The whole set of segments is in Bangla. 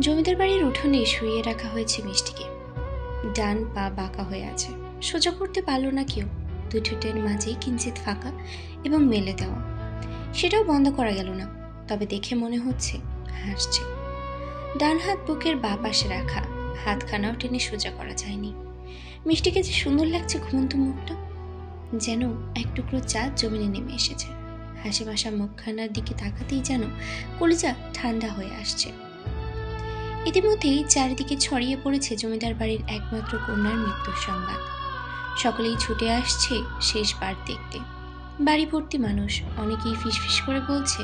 জমিদার বাড়ির উঠোনে শুইয়ে রাখা হয়েছে মিষ্টিকে। ডান পা বাঁকা হয়ে আছে। সোজা করতে পারল না কেউ। দুই ঠোঁটের মাঝে কিঞ্চিত ফাঁকা এবং মেলে দেওয়া। সেটাও বন্ধ করা গেল না, তবে দেখে মনে হচ্ছে হাসছে। ডান হাত বুকের বা পাশে রাখা, হাতখানাও টেনে সোজা করা যায়নি। মিষ্টিকে যে সুন্দর লাগছে ঘুমন্ত মুখটা, যেন এক টুকরো চাঁদ জমিনে নেমে এসেছে। হাসি মাসা মুখখানার দিকে তাকাতেই যেন কলিজা ঠান্ডা হয়ে আসছে। ইতিমধ্যেই চারিদিকে ছড়িয়ে পড়েছে জমিদার বাড়ির একমাত্র কন্যার মৃত্যুর সংবাদ। সকলেই ছুটে আসছে শেষবার দেখতে। বাড়ি ভর্তি মানুষ অনেকেই ফিসফিস করে বলছে,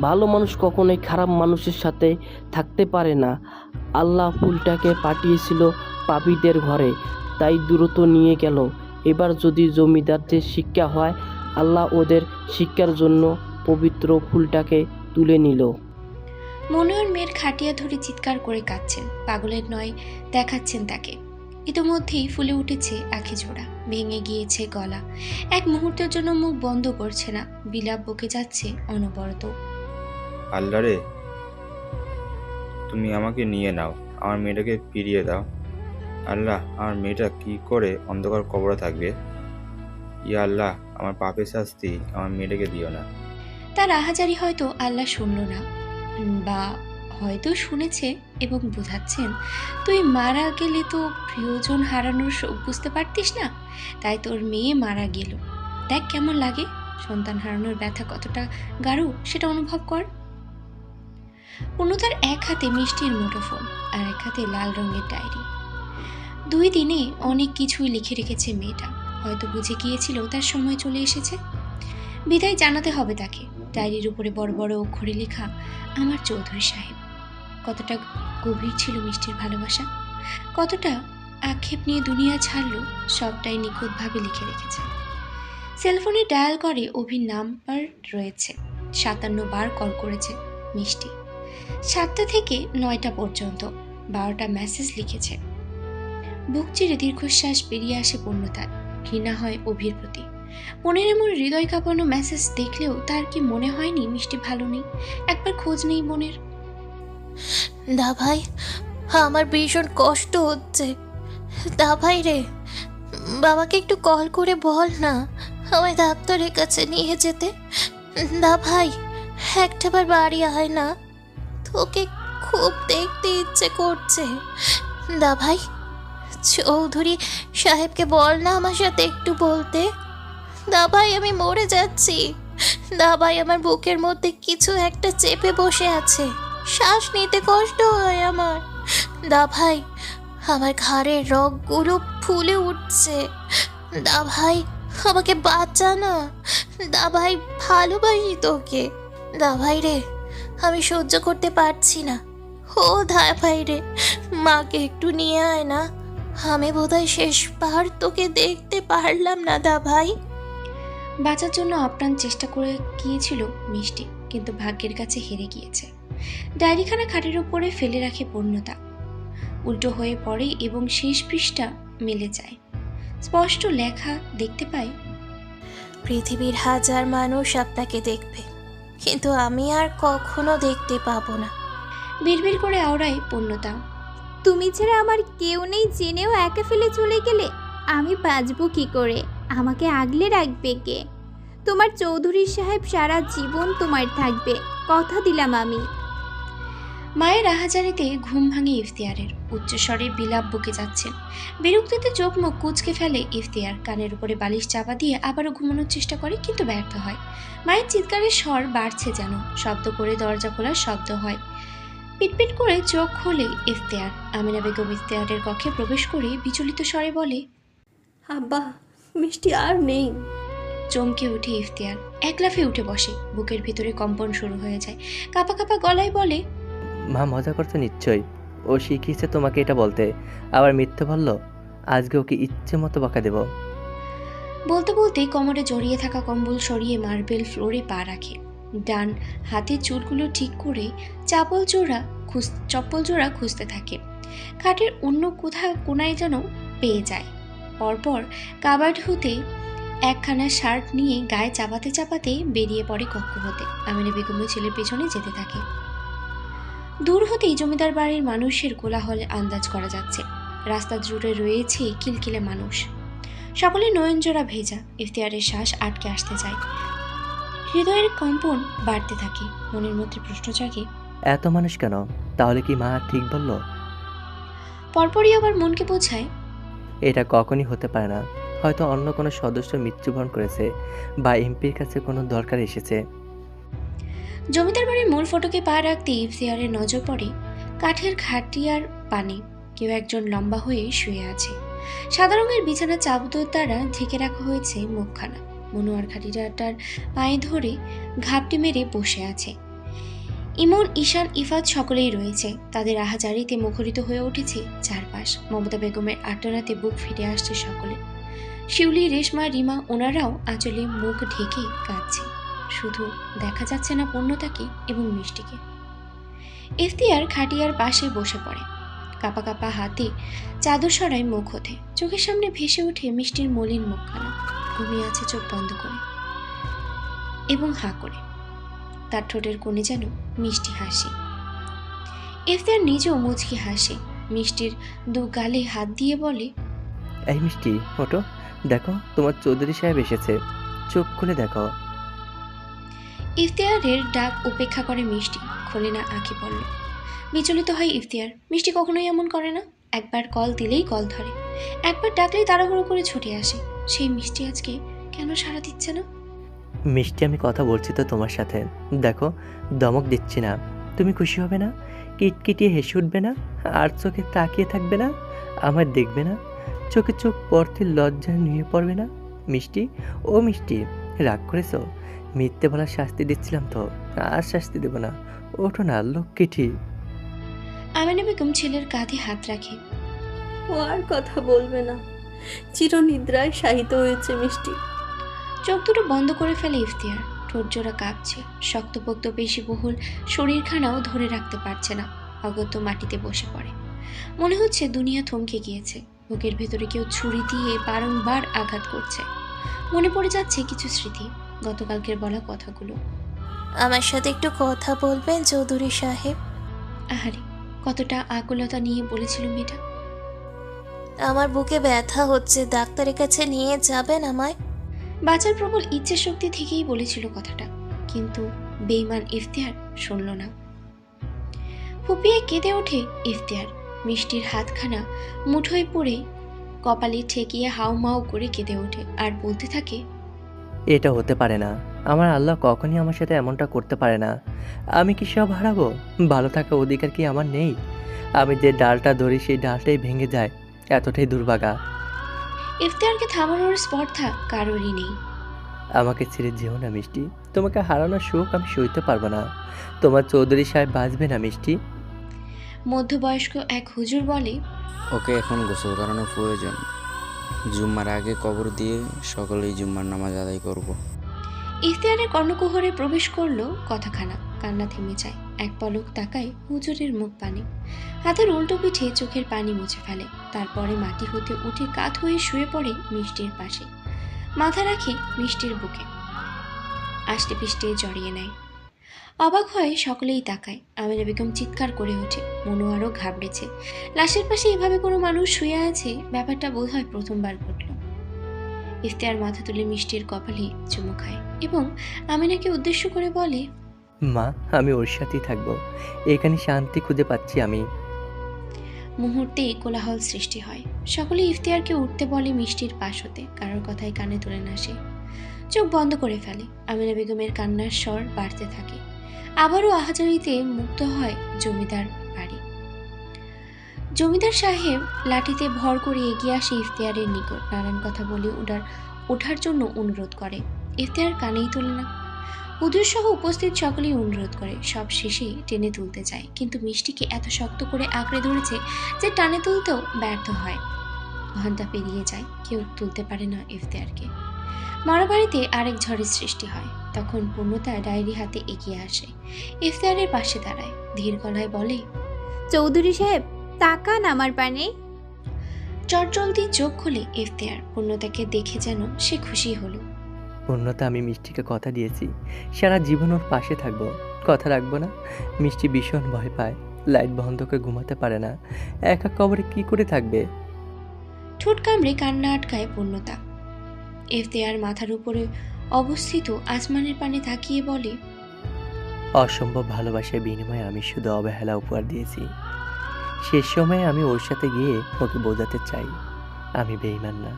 ভালো মানুষ কখনোই খারাপ মানুষের সাথে থাকতে পারে না। আল্লাহ ফুলটাকে পাঠিয়েছিল পাপীদের ঘরে, তাই দূরত্ব নিয়ে গেল। এবার যদি জমিদারদের শিক্ষা হয়, আল্লাহ ওদের শিক্ষার জন্য পবিত্র ফুলটাকে তুলে নিল। মনোহর মেয়ের খাটিয়া ধরে চিৎকার করে কাঁদছেন। পাগলের নয় দেখাচ্ছেন তাকে। ইতোমধ্যেই ফুলে উঠেছে আখি জোড়া ভেঙে গিয়েছে গলা। এক মুহূর্তের জন্য মুখ বন্ধ করছে না বিলাপ বকে যাচ্ছে অনবরত। আল্লাহ রে তুমি আমাকে নিয়ে নাও আমার মেয়েটাকে ফিরিয়ে দাও। আল্লাহ আমার মেয়েটা কি করে অন্ধকার কবরে থাকবে? ইয়া আল্লাহ আমার পাপের শাস্তি আমার মেয়েটাকে দিও না। তার আহাজারি হয়তো আল্লাহ শুনল না। বা হয়তো শুনেছে এবং বোঝাচ্ছেন। তুই মারা গেলে তো প্রিয়জন হারানোর শোক বুঝতে পারতিস না? তাই তোর মেয়ে মারা গেল। দেখ কেমন লাগে। সন্তান হারানোর ব্যথা কতটা গাঢ়, সেটা অনুভব কর। পূর্ণতার এক হাতে মিষ্টির মুঠোফোন আর এক হাতে লাল রঙের ডায়েরি। দুই দিনে অনেক কিছুই লিখে রেখেছে মেয়েটা। হয়তো বুঝে গিয়েছিল তার সময় চলে এসেছে। বিদায় জানাতে হবে তাকে। ডায়েরির উপরে বড় বড় অক্ষরে লেখা, আমার চৌধুরী সাহেব। কতটা গভীর ছিল মিষ্টির ভালোবাসা। কতটা আক্ষেপ নিয়ে দুনিয়া ছাড়লো, সবটাই নিখুঁতভাবে লিখে রেখেছে। সেলফোনে ডায়াল করে, অভির নাম্বার রয়েছে। সাতান্ন বার কল করেছে মিষ্টি। সাতটা থেকে নয়টা পর্যন্ত বারোটা মেসেজ লিখেছে। বুক চিরে দীর্ঘশ্বাস বেরিয়ে আসে পূর্ণতার। ঘৃণা হয় অভির প্রতি। মনের এমন হৃদয় কাঁপানো মেসেজ দেখলেও তার কি মনে হয়নি মিষ্টি ভালো নেই? একবার খোঁজ নেই মনের। দা ভাই, আমার ভীষণ কষ্ট হচ্ছে। দা ভাই রে, বাবাকে একটু কল করে বল না, আমায় ডাক্তারের কাছে নিয়ে যেতে। দা ভাই, একটাবার বাড়ি আয় না। তোকে খুব দেখতে ইচ্ছে করছে। দা ভাই, চৌধুরী সাহেবকে বল না আমার সাথে একটু বলতে। দা ভাই আমি মরে যাচ্ছি। দা ভাই আমার বুকের মধ্যে কিছু একটা চেপে বসে আছে। শ্বাস নিতে কষ্ট হয় আমার। দা ভাই আমার ঘাড়ের রগগুলো ফুলে উঠছে। দা ভাই আমাকে বাঁচা না। দা ভাই ভালোবাসি তোকে। দা ভাই রে, আমি সহ্য করতে পারছি না। ও দা ভাই রে, মাকে একটু নিয়ে আয় না। আমি বোধহয় শেষবার তোকে দেখতে পারলাম না দা ভাই বাঁচার জন্য আপ্রাণ চেষ্টা করে গিয়েছিল মিষ্টি কিন্তু ভাগ্যের কাছে হেরে গিয়েছে। ডায়েরিখানা খাটের উপরে ফেলে রাখে পূর্ণতা। উল্টো হয়ে পড়ে এবং শেষ পৃষ্ঠা মেলে যায়। স্পষ্ট লেখা দেখতে পাই পৃথিবীর হাজার মানুষ আপনাকে দেখবে কিন্তু আমি আর কখনো দেখতে পাবো না। বিড়বিড় করে আওড়ায় পূর্ণতা। তুমি ছাড়া আমার কেউ নেই জেনেও একা ফেলে চলে গেলে আমি বাঁচবো কি করে? আমাকে আগলে রাখবে কে? তোমার চৌধুরী সাহেব সারা জীবন তোমার থাকবে কথা দিলাম আমি। মায়ের আহাজারিতে ঘুম ভাঙে ইফতিয়ারের উচ্চস্বরে বিলাপ বকে যাচ্ছেন বিরক্তিতে চোখ মুখ কুচকে ফেলে ইফতিয়ার কানের উপরে বালিশ চাপা দিয়ে আবারও ঘুমানোর চেষ্টা করে কিন্তু ব্যর্থ হয়। মায়ের চিৎকারের স্বর বাড়ছে যেন শব্দ করে দরজা খোলার শব্দ হয়। পিটপিট করে চোখ খোলে ইফতিয়ার। আমিনা বেগম ইফতিয়ারের কক্ষে প্রবেশ করে বিচলিত স্বরে বলে আব্বা মিষ্টি আর নেই। চমকে উঠে ইফতিয়ার। এক লাফে উঠে বসে। বুকের ভিতরে কম্পন শুরু হয়ে যায়। কাপা কাপা গলায় বলে মা মজা করছে নিশ্চয়ই। ও শিখিয়েছে তোমাকে এটা বলতে। আবার মিথ্যে বলল আজকে ওকে ইচ্ছে মতো বকা দেব। বলতে বলতে কোমরে জড়িয়ে থাকা কম্বল সরিয়ে মার্বেল ফ্লোরে পা রাখে। ডান হাতের চুলগুলো ঠিক করে চাপল জোড়া খুঁজ চপ্পল জোড়া খুঁজতে থাকে। খাটের অন্য কোথাও কোনায় যেন পেয়ে যায়। পরপর কাবার্ড হতে একখানা শার্ট নিয়ে গায়ে চাপাতে চাপাতে বেরিয়ে পড়ে কক্ষ হতে। আমিনা বেগমের ছেলের পেছনে যেতে থাকে। দূর হতেই জমিদার বাড়ির মানুষের কোলাহলে আন্দাজ করা যাচ্ছে। রাস্তা জুড়ে রয়েছে কিলকিলে মানুষ। সকলে নয়নজোড়া ভেজা ইফতিয়ারের শ্বাস আটকে আসতে চায়। হৃদয়ের কম্পন বাড়তে থাকে। মনের মধ্যে প্রশ্ন জাগে এত মানুষ কেন? তাহলে কি মা ঠিক বলল? পরপরই আবার মনকে বোঝায় এটা কখনই হতে পারে না। হয়তো অন্য কোনো সদস্য মৃত্যুবরণ করেছে বা এমপির কাছে কোনো দরকার এসেছে। জমিদার বাড়ির মূল ফটকে পা রাখতে ইফতিয়ারের নজর পড়ে কাঠের খাটিয়ার পানে। কেউ একজন লম্বা হয়ে শুয়ে আছে। সাদা রঙের বিছানা চাবুতোর দ্বারা ঢেকে রাখা হয়েছে মুখখানা। মনোয়ার খাটিটাটার পায়ে ধরে ঘাপটি মেরে বসে আছে। ইমন, ঈশান, ইফাত সকলেই রয়েছে। তাদের আহাজারিতে মুখরিত হয়ে উঠেছে চারপাশ। মমতা বেগমের আটনাতে বুক ফিরে আসছে সকলে। শিউলি, রেশমা, রিমা, ওনারাও আঁচলে মুখ ঢেকে কাঁদছে। শুধু দেখা যাচ্ছে না পূর্ণতাকে এবং মিষ্টিকে। ইফতিয়ার খাটিয়ার পাশে বসে পড়ে। কাপা কাপা হাতে চাদর সরাই মুখ হতে চোখের সামনে ভেসে ওঠে মিষ্টির মলিন মুখখানা। ঘুমিয়ে আছে চোখ বন্ধ করে। এবং হাঁ করে। তার ঠোঁটের কোণে যেন মিষ্টি হাসি। ইফতিয়ার নিজেও মুচকি হাসে। মিষ্টির দু গালে হাত দিয়ে বলে এই মিষ্টি ওটো দেখো তোমার চৌধুরী সাহেব এসেছে। চোখ খুলে দেখো। ইফতিয়ারের ডাক উপেক্ষা করে মিষ্টি খোলে না আঁকি পড়ল। বিচলিত হয় ইফতিয়ার। মিষ্টি কখনোই এমন করে না। একবার কল দিলেই কল ধরে। একবার ডাকলেই তাড়াহুড়ো করে ছুটে আসে। সেই মিষ্টি আজকে কেন সাড়া দিচ্ছে না? মিষ্টি আমি কথা বলছি তো তোমার সাথে। দেখো দমক দিচ্ছি না। তুমি খুশি হবে না? কিটকিটিয়ে হেসে উঠবে না? আর চোখে তাকিয়ে থাকবে না? আমার দেখবে না? চোখে চোখ পড়তে লজ্জায় নিয়ে পড়বে না? মিষ্টি? ও মিষ্টি রাগ করেছ? মিথ্যে বলার শাস্তি দিচ্ছিলাম তো। আর শাস্তি দেবো না। ওঠো না লক্ষ্মীটি আমেনা বেগম ছেলের কাঁধে হাত রাখে। ও আর কথা বলবে না। চিরনিদ্রায় শায়িত হয়েছে মিষ্টি। চোখ দুটো বন্ধ করে ফেলে ইফতিয়ার। ঠোঁট জোড়া কাঁপছে। শক্তপোক্ত পেশিবহুল শরীরখানাও ধরে রাখতে পারছে না। অগত্য মাটিতে বসে পড়ে। মনে হচ্ছে দুনিয়া থমকে গিয়েছে। বুকের ভেতরে কেউ ছুরি দিয়ে বারংবার আঘাত করছে। মনে পড়ে যাচ্ছে কিছু স্মৃতি। গতকালকের বলা কথাগুলো। আমার সাথে একটু কথা বলবেন চৌধুরী সাহেব? আহারে কতটা আকুলতা নিয়ে বলেছিল মেয়েটা। আমার বুকে ব্যথা হচ্ছে। ডাক্তারের কাছে নিয়ে যাবেন আমায়? বাঁচার প্রবল ইচ্ছে শক্তি থেকেই বলেছিল কথাটা, কিন্তু বেইমান ইফতিয়ার শুনল না। ফুপিয়ে কেঁদে ওঠে ইফতিয়ার। মিষ্টির হাতখানা মুঠোয় পড়ে কপালে ঠেকিয়ে হাউমাউ করে কেঁদে ওঠে আর বলতে থাকে, এটা হতে পারে না। আমার আল্লাহ কখনই আমার সাথে এমনটা করতে পারে না। আমি কি সব হারাবো? ভালো থাকার অধিকার কি আমার নেই? আমি যে ডালটা ধরি, সেই ডালটাই ভেঙে যায়। এতটাই দুর্ভাগা। ইফতিয়ারকে থামানোর স্পর্ধা কারোরই নেই। আমাকে ছেড়ে যেও না মিষ্টি। তোমাকে হারানোর শোক আমি সইতে পারব না। তোমার চৌধুরী সাহেব বাঁচবে না মিষ্টি। মধ্যবয়স্ক এক হুজুর বলে ওকে এখন গোসল করানোর প্রয়োজন। জুম্মার আগে কবর দিয়ে সকলেই জুম্মার নামাজ আদায় করব। ইফতিয়ারের কর্ণকুহরে প্রবেশ করল কথাখানা। কান্না থেমে যায়। এক পলক তাকায় হুজুরের মুখ পানে। হাতের উল্টো পিঠে চোখের পানি মুছে ফেলে। তারপরে মাটি হতে উঠে কাত হয়ে শুয়ে পড়ে মিষ্টির পাশে। মাথা রাখে মিষ্টির বুকে। আষ্টে পিষ্টে জড়িয়ে নেয়। অবাক হয়ে সকলেই তাকায়। আমেনা বেগম চিৎকার করে ওঠে। মনোয়ারও ঘাবড়েছে। লাশের পাশে এভাবে কোনো মানুষ শুয়ে আছে? ব্যাপারটা বোধ হয় প্রথমবার ঘটল। ইফতিয়ার মাথা তুলে মিষ্টির কপালে চুমু খায় এবং আমিনাকে উদ্দেশ্য করে বলে মা, আমি ওর সাথেই থাকব। এখানে শান্তি খুঁজে পাচ্ছি আমি। মুহূর্তেই কোলাহল সৃষ্টি হয়। সকলে ইফতিয়ারকে উঠতে বলে মিষ্টির পাশ হতে, কারোর কথাই কানে তুলে না সে। চোখ বন্ধ করে ফেলে। আমিনা বেগমের কান্নার স্বর বাড়তে থাকে। আবারও আহাজারিতে মুক্ত হয় জমিদার বাড়ি। জমিদার সাহেব লাঠিতে ভর করে এগিয়ে আসে ইফতিয়ারের নিকট। নানান কথা বলে ওঠার ওঠার জন্য অনুরোধ করে। ইফতিয়ার কানেই তোলে না। হুজুর সহ উপস্থিত সকলেই অনুরোধ করে সব শেষেই টেনে তুলতে চায়। কিন্তু মিষ্টিকে এত শক্ত করে আঁকড়ে ধরেছে যে টানে তুলতেও ব্যর্থ হয়। ঘণ্টা পেরিয়ে যায় কেউ তুলতে পারে না ইফতেয়ারকে। মরাবাড়িতে আরেক ঝড়ের সৃষ্টি হয় তখন পূর্ণতা ডায়েরি হাতে এগিয়ে আসে। ইফতিয়ারের পাশে দাঁড়ায় ধীর গলায় বলে চৌধুরী সাহেব তাকান আমার পানে। চটজলদি চোখ খুলে ইফতেয়ার পূর্ণতাকে দেখে যেন সে খুশি হলো। পূর্ণতা আমি মিষ্টিকে কথা দিয়েছি সারা জীবন ওর পাশে থাকব। কথা রাখব না। মিষ্টি ভীষণ ভয় পায়। লাইট বন্ধ করে ঘুমাতে পারে না। একা কবরে কি করে থাকবে? ঠোঁট কামড়ে কান্না আটকায় পূর্ণতা। এফতেয়ার মাথার উপরে অবস্থিত আসমানের পানে তাকিয়ে বলে অসম্ভব ভালোবাসার বিনিময়ে আমি শুধু অবহেলা উপহার দিয়েছি। শেষ সময়ে আমি ওর সাথে গিয়ে ওকে বোঝাতে চাই। আমি বেইমান না।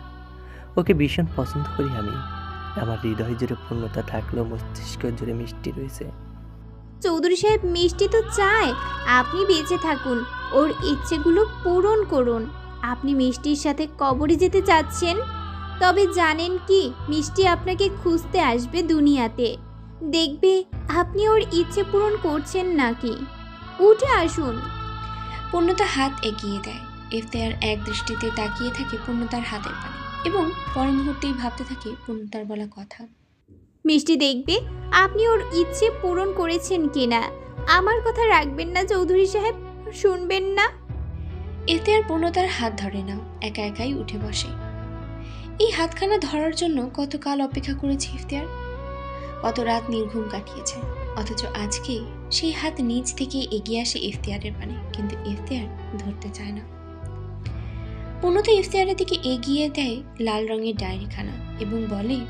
ওকে ভীষণ পছন্দ করি আমি। আমার হৃদয় জুড়ে পূর্ণতা থাকলেও মস্তিষ্ক জুড়ে মিষ্টি রয়েছে। চৌধুরী সাহেব মিষ্টি তো চায়। আপনি বেঁচে থাকুন ওর ইচ্ছেগুলো পূরণ করুন। আপনি মিষ্টির সাথে কবরে যেতে চাচ্ছেন? তবে জানেন কি মিষ্টি আপনাকে খুঁজতে আসবে দুনিয়াতে। দেখবে আপনি ওর ইচ্ছে পূরণ করছেন নাকি? উঠে আসুন। পূর্ণতা হাত এগিয়ে দেয়। ইফতেয়ার এক দৃষ্টিতে তাকিয়ে থাকে পূর্ণতার হাতের পানে। এবং পর মুহূর্তেই ভাবতে থাকে পূর্ণতার বলা কথা। মিষ্টি দেখবে আপনি ওর ইচ্ছে পূরণ করেছেন কিনা? আমার কথা রাখবেন না চৌধুরী সাহেব শুনবেন না। ইফতেয়ার পূর্ণতার হাত ধরে না একা একাই উঠে বসে। এই হাতখানা ধরার জন্য কত কাল অপেক্ষা করেছে ইফতিয়ার? কত রাত নির্ঘুম কাটিয়েছে অথচ আজকে সেই হাত নিজ থেকে এগিয়ে আসে ইফতিয়ারের পানে কিন্তু ইফতিয়ার ধরতে চায় না। পূর্ণতা ইফতিয়ারের দিকে এগিয়ে দেয় লাল রঙের ডায়েরিখানা এবং বলে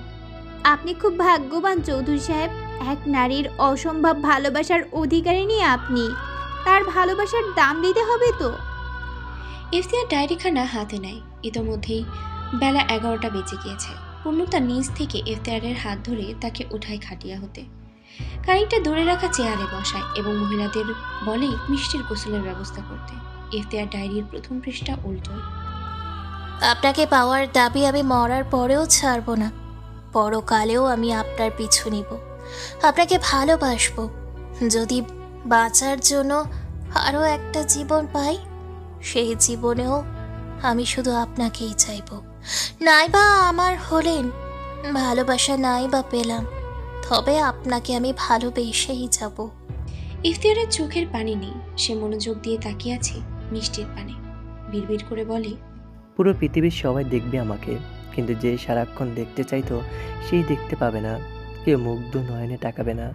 আপনি খুব ভাগ্যবান চৌধুরী সাহেব। এক নারীর অসম্ভব ভালোবাসার অধিকারী নিয়ে আপনি। তার ভালোবাসার দাম দিতে হবে তো। ইফতিয়ার ডায়েরিখানা হাতে নেয়। ইতোমধ্যেই বেলা এগারোটা বেজে গিয়েছে। পূর্ণতা নিজ থেকে ইফতিয়ারের হাত ধরে তাকে উঠায় খাটিয়া হতে। খানিকটা দূরে রাখা চেয়ারে বসায় এবং মহিলাদের বলে মিষ্টির গোসলের ব্যবস্থা করতে। ইফতিয়ার ডায়েরির প্রথম পৃষ্ঠা উল্টো আপনাকে পাওয়ার দাবি আমি মরার পরেও ছাড়বো না। পরকালেও আমি আপনার পিছু নিব। আপনাকে ভালোবাসব। যদি বাঁচার জন্য আরও একটা জীবন পাই, সেই জীবনেও আমি শুধু আপনাকেই চাইব। নাই বা আমার হলেন, ভালোবাসা নাই বা পেলাম, তবে আপনাকে আমি ভালোবেসেই যাব। ইফতিয়ারের চোখের পানি নেই, সে মনোযোগ দিয়ে তাকিয়ে আছে মিষ্টির পানে। বিড়বিড় করে বলে পুরো পৃথিবীর সবাই দেখবে আমাকে। কিন্তু যে সারাক্ষণ দেখতে চাইতো সেই দেখতে পাবে না। কেউ মুগ্ধ নয়নে তাকাবে না।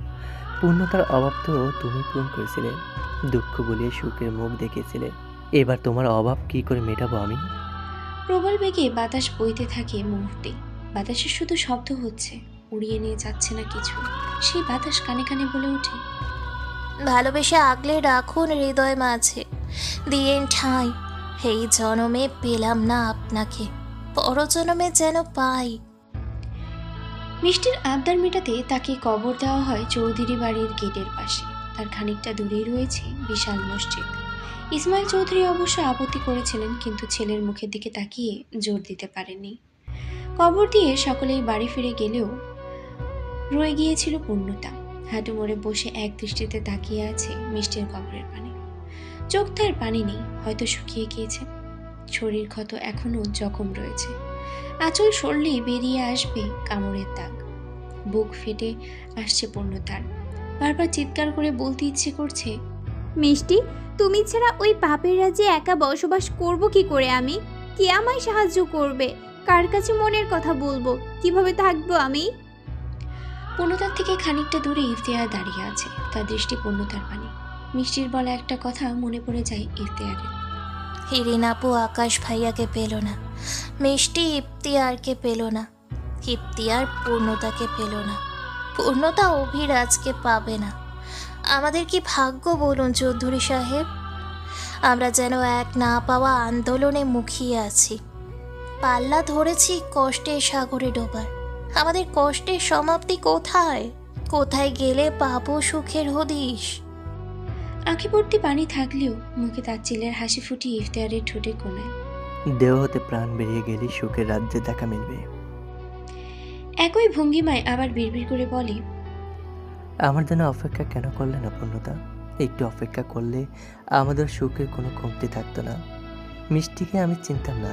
পূর্ণতার অভাব তো তুমি পূরণ করেছিলে। দুঃখ বলিয়ে সুখের মুখ দেখিয়েছিলে এবার তোমার অভাব কি করে মেটাবো আমি? প্রবল বেগে বাতাস বইতে থাকে মুহূর্তে। বাতাসের শুধু শব্দ হচ্ছে। উড়িয়ে নিয়ে যাচ্ছে না কিছু। সেই বাতাস কানে কানে বলে ওঠে। ভালোবেসে আগলে রাখুন হৃদয় মাঝে। দিয়েন ঠাঁই। এই জনমে পেলাম না আপনাকে, পরজনমে যেন পাই। মিষ্টির আবদার মেটাতে তাকে কবর দেওয়া হয় চৌধুরী বাড়ির গেটের পাশে। তার খানিকটা দূরেই রয়েছে বিশাল মসজিদ। ইসমাইল চৌধুরী অবশ্য আপত্তি করেছিলেন, কিন্তু ছেলের মুখের দিকে তাকিয়ে জোর দিতে পারেননি। কবর দিয়ে সকলেই বাড়ি ফিরে গেলেও রয়ে গিয়েছিল পূর্ণতা। হাঁটু মোড়ে বসে এক দৃষ্টিতে তাকিয়ে আছে মিষ্টির কবরের পানি। চোখ তার পানি নেই হয়তো শুকিয়ে গিয়েছে। শরীর ক্ষত এখনও জখম রয়েছে। আঁচল সরলেই বেরিয়ে আসবে কামড়ের দাগ। বুক ফেটে আসছে পূর্ণতার। বারবার চিৎকার করে বলতে ইচ্ছে করছে মিষ্টি তুমি ছাড়া ওই পাপের রাজ্যে একা বসবাস করব কি করে আমি? কে আমায় সাহায্য করবে? কার কাছে মনের কথা বলব? কীভাবে থাকব আমি? পূর্ণতার থেকে খানিকটা দূরে ইফতেয়ার দাঁড়িয়ে আছে। তার দৃষ্টি পূর্ণতার পানি। মিষ্টির বলা একটা কথা মনে পড়ে যায় ইফতেয়ারের হিরিন আপু, আকাশ ভাইয়াকে পেল না। মিষ্টি ইফতিয়ারকে পেল না। ইফতিয়ার পূর্ণতাকে পেল না। পূর্ণতা অভিরাজকে পাবে না। আমাদের কি ভাগ্য বলুন চৌধুরী সাহেব? আমরা যেন এক না পাওয়া আন্দোলনে মুখিয়ে আছি। পাল্লা ধরেছি কষ্টের সাগরে ডোবার। আমাদের কষ্টের সমাপ্তি কোথায়? কোথায় গেলে পাবো সুখের হদিশ? আঁখি ভর্তি পানি থাকলেও মুখে তার চিলের হাসি ফুটিয়ে ইফতেয়ারের ঠোঁটে কোনায় দেহ হতে প্রাণ বেরিয়ে গেলে সুখের রাজ্যে দেখা মিলবে। একই ভঙ্গিমায় আবার বিড়বিড় করে বলে আমার জন্য অপেক্ষা কেন করলে না পূর্ণতা? একটু অপেক্ষা করলে আমাদের সুখের কোনো কমতি থাকতো না। মিষ্টিকে আমি চিনতাম না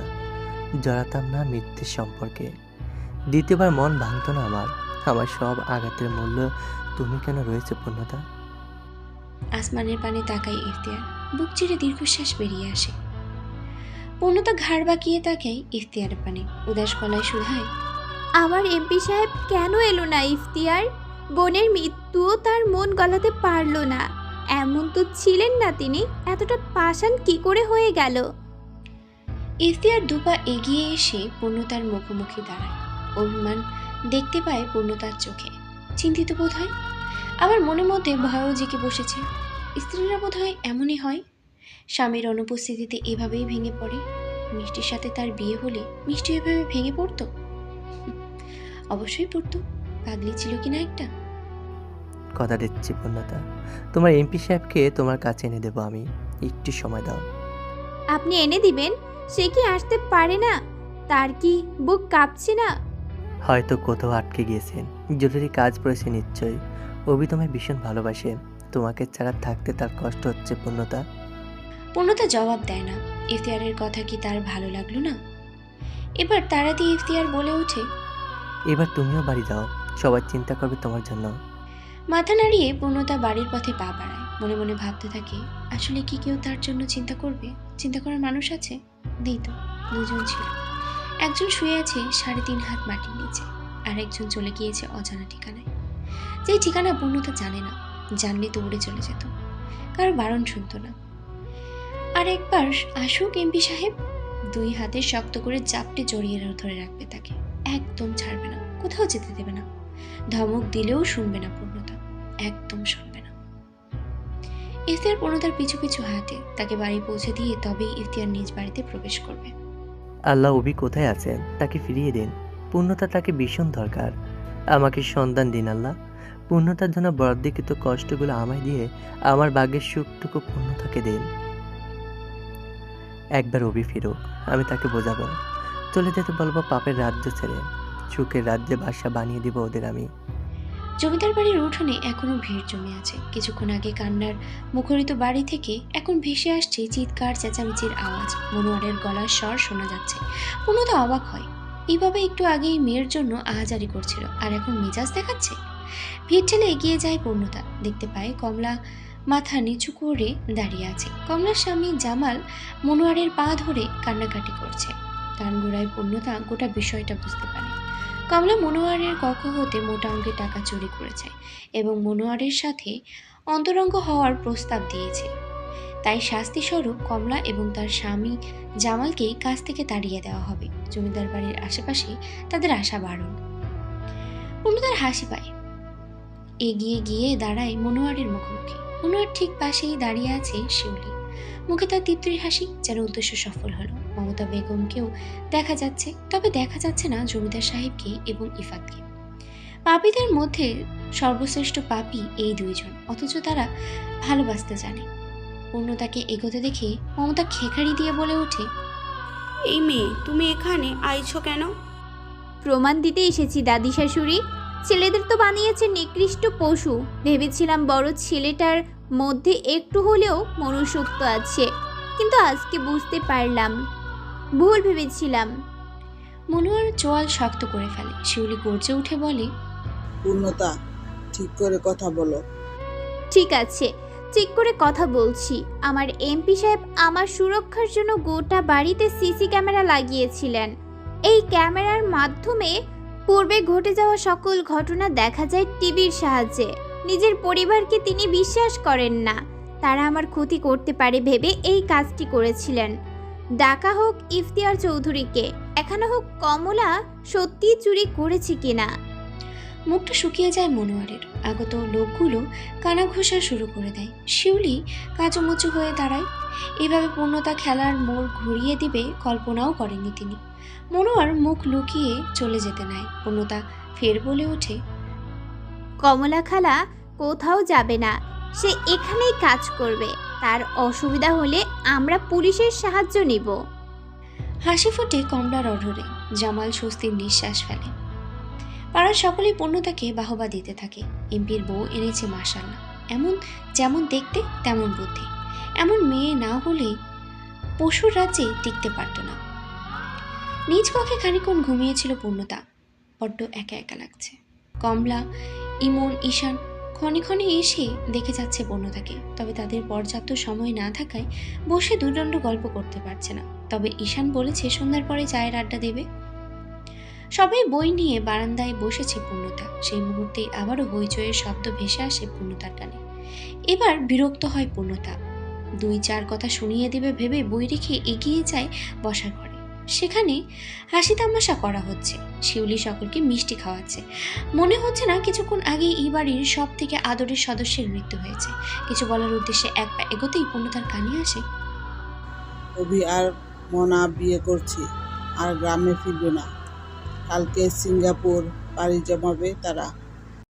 জড়াতাম না মৃত্যুর সম্পর্কে। দ্বিতীয়বার মন ভাঙতো না আমার। আমার সব আঘাতের মূল্য তুমি কেন রয়েছে পূর্ণতা? আসমানের পানে তাকায় ইফতিয়ার। বুক চিরে দীর্ঘশ্বাস বেরিয়ে আসে। পূর্ণতা ঘাড় বাঁকিয়ে তাকায় ইফতিয়ারের পানে। উদাস গলায় শুধায় আমার এমপি সাহেব কেন এলো না ইফতিয়ার? বোনের মৃত্যুও তার মন গলাতে পারল না। এমন তো ছিলেন না তিনি। এতটা পাষাণ কি করে হয়ে গেল? ইফতিয়ার দুপা এগিয়ে এসে পূর্ণতার মুখোমুখি দাঁড়ায়। অভিমান দেখতে পায় পূর্ণতার চোখে। চিন্তিত বোধ হয় আবার মনে মধ্যে ভয়ও জেগে বসেছে। স্ত্রীরা বোধ হয় এমনই হয়। স্বামীর অনুপস্থিতিতে এভাবেই ভেঙে পড়ে। মিষ্টির সাথে তার বিয়ে হলে মিষ্টি এভাবে ভেঙে পড়তো? অবশ্যই পড়তো। পাগলি ছিল কিনা একটা? কথা দিচ্ছি পূর্ণতা তোমার এমপি সাহেবকে তোমার কাছে এনে দেবো আমি। একটু সময় দাও। আপনি এনে দিবেন? সে কি আসতে পারে না? তার কি বুক কাঁপছে না? হয়তো কোথাও আটকে গিয়েছেন। জরুরি কাজ পড়েছে নিশ্চয়ই। অভি তোমায় ভীষণ ভালোবাসে। তোমাকে ছাড়া থাকতে তার কষ্ট হচ্ছে পূর্ণতা। পূর্ণতা জবাব দেয় না। ইফতিয়ারের কথা কি তার ভালো লাগল না? এবার তারা দিয়ে ইফতিয়ার বলে ওঠে। এবার তুমিও বাড়ি যাও। সবাই চিন্তা করবে তোমার জন্য। মাথা নাড়িয়ে পূর্ণতা বাড়ির পথে পা বাড়ায়। মনে মনে ভাবতে থাকে আসলে কি কেউ তার জন্য চিন্তা করবে? চিন্তা করার মানুষ আছে? নেই তো দুজন ছিল। একজন শুয়ে আছে সাড়ে তিন হাত মাটির নিচে আর একজন চলে গিয়েছে অজানা ঠিকানায়। যেই ঠিকানা পূর্ণতা জানে না, জানলে উড়ে চলে যেত। কারও বারণ শুনতো না। আর একবার আসুক এমপি সাহেব, দুই হাতে শক্ত করে চাপটে জড়িয়ে ধরে রাখবে তাকে। একদম ছাড়বে না, কোথাও যেতে দেবে না। ধমক দিলেও শুনবে না পূর্ণতা, একদম শুনবে না। ইফতিয়ার পূর্ণতার পিছু পিছু হাঁটে, তাকে বাড়ি পৌঁছে দিয়ে তবেই ইফতিয়ার নিজ বাড়িতে প্রবেশ করবে। আল্লাহ অভি কোথায় আছেন? তাকে ফিরিয়ে দিন। পূর্ণতা তাকে ভীষণ দরকার। আমাকে সন্ধান দিন আল্লাহ। পূর্ণতার জন্য বরাদ্দকৃত কষ্টগুলো আমায় দিয়ে আমার ভাগ্যের সুখটুকু পূর্ণতাকে দিন। একবার অভি ফিরুক, আমি তাকে বোঝাবো। চলে যেতে বলব পাপের রাজ্য ছেড়ে। সুখের রাজ্যে বাসা বানিয়ে দিব ওদের আমি। জমিদার বাড়ির উঠোনে এখনও ভিড় জমে আছে। কিছুক্ষণ আগে কান্নার মুখরিত বাড়ি থেকে এখন ভেসে আসছে চিৎকার, চেঁচামেচির আওয়াজ। মনোয়ারের গলার স্বর শোনা যাচ্ছে। পূর্ণতা অবাক হয়। এইভাবে একটু আগেই মেয়ের জন্য আহাজারি করছিল। আর এখন মেজাজ দেখাচ্ছে? ভিড় ঠেলে এগিয়ে যায় পূর্ণতা। দেখতে পায় কমলা মাথা নিচু করে দাঁড়িয়ে আছে। কমলার স্বামী জামাল মনোয়ারের পা ধরে কান্নাকাটি করছে। কানগোড়ায় পূর্ণতা গোটা বিষয়টা বুঝতে পারে। কমলা মনোয়ারের কক্ষ হতে মোটা অঙ্কের টাকা চুরি করেছে এবং মনোয়ারের সাথে অন্তরঙ্গ হওয়ার প্রস্তাব দিয়েছে। তাই শাস্তিস্বরূপ কমলা এবং তার স্বামী জামালকে কাছ থেকে তাড়িয়ে দেওয়া হবে। জমিদার বাড়ির আশেপাশে তাদের আশা বাড়ন। পূর্ণতার হাসি পায়। এগিয়ে গিয়ে দাঁড়ায় মনোয়ারের মুখোমুখি। মনোয়ার ঠিক পাশেই দাঁড়িয়ে আছে শিউলি। মুখে তার তৃপ্তির হাসি যেন উদ্দেশ্য সফল হলো। মমতা বেগমকেও দেখা যাচ্ছে তবে দেখা যাচ্ছে না জমিদার সাহেবকে এবং ইফাতকে। পাপীদের মধ্যে সর্বশ্রেষ্ঠ পাপী এই দুইজন অথচ তারা ভালোবাসতে জানে। পূর্ণতাকে এগোতে দেখে মমতা খেখারি দিয়ে বলে ওঠে এই মেয়ে তুমি এখানে আইছো কেন? প্রমাণ দিতে এসেছি দাদি শাশুড়ি ছেলেদের তো বানিয়েছে নিকৃষ্ট পশু। ভেবেছিলাম বড় ছেলেটার মধ্যে একটু হলেও মনুষ্যত্ব আছে কিন্তু আজকে বুঝতে পারলাম। ভুল ভেবেছিলাম। মনোয়ার চোয়াল শক্ত করে ফেলে। শিউলি গর্জে উঠে বলে পূর্ণতা ঠিক করে কথা বলো। ঠিক আছে ঠিক করে কথা বলছি। আমার এমপি সাহেব আমার সুরক্ষার জন্য গোটা বাড়িতে সিসি ক্যামেরা লাগিয়েছিলেন। এই ক্যামেরার মাধ্যমে পূর্বে ঘটে যাওয়া সকল ঘটনা দেখা যায় টিভির সাহায্যে। নিজের পরিবারকে তিনি বিশ্বাস করেন না। তারা আমার ক্ষতি করতে পারে ভেবে এই কাজটি করেছিলেন। ডাকা হোক ইফতিয়ার চৌধুরীকে এখানে হোক কমলা সত্যিই চুরি করেছে কিনা। মুখটা শুকিয়ে যায় মনোয়ারের। আগত লোকগুলো কানা ঘোষা শুরু করে দেয়। শিউলি কাঁচুমুচু হয়ে দাঁড়ায়। এভাবে পূর্ণতা খেলার মোড় ঘুরিয়ে দিবে কল্পনাও করেনি তিনি। মনোয়ার মুখ লুকিয়ে চলে যেতে নেয় পূর্ণতা ফের বলে ওঠে কমলা খালা কোথাও যাবে না সে এখানেই কাজ করবে। তার অসুবিধা হলে আমরা পুলিশের সাহায্য নিব। হাসি ফোটে কমলার অঢরে জামাল স্বস্তির নিঃশ্বাস ফেলে। পাড়ার সকলেই পূর্ণতাকে বাহবা দিতে থাকে। এমপির বউ এনেছে মাসাল্লাহ এমন যেমন দেখতে তেমন বুদ্ধি। এমন মেয়ে না হলে পশুর রাজ্যে টিকতে পারত না। নিজ কক্ষে খানিক্ষণ ঘুমিয়েছিল পূর্ণতা। বড্ড একা একা লাগছে। কমলা, ইমন, ঈশান ক্ষণে ক্ষণে এসে দেখে যাচ্ছে পূর্ণতাকে। তবে তাদের পর্যাপ্ত সময় না থাকায় বসে দুদণ্ড গল্প করতে পারছে না। তবে ঈশান বলেছে, সন্ধ্যার পরে চায়ের আড্ডা দেবে। সবাই বই নিয়ে বারান্দায় বসেছে পূর্ণতা। সেই মুহূর্তেই আবারও হইচয়ের শব্দ ভেসে আসে পূর্ণতার কানে। এবার বিরক্ত হয় পূর্ণতা। দুই চার কথা শুনিয়ে দেবে ভেবে বই রেখে এগিয়ে যায় বসার ঘরে সেখানে হাসি তামাশা করা হচ্ছে। শিউলি সকলকে মিষ্টি খাওয়াচ্ছে। মনে হচ্ছে না কিছুক্ষণ আগেই এই বাড়ির সব থেকে আদরের সদস্যের মৃত্যু হয়েছে। কিছু বলার উদ্দেশ্যে এক পা এগোতেই পূর্ণতার কানে আসে অভি আর মনা বিয়ে করছি, আর গ্রামে ফিরবে না। কালকে সিঙ্গাপুর পাড়ি জমাবে তারা।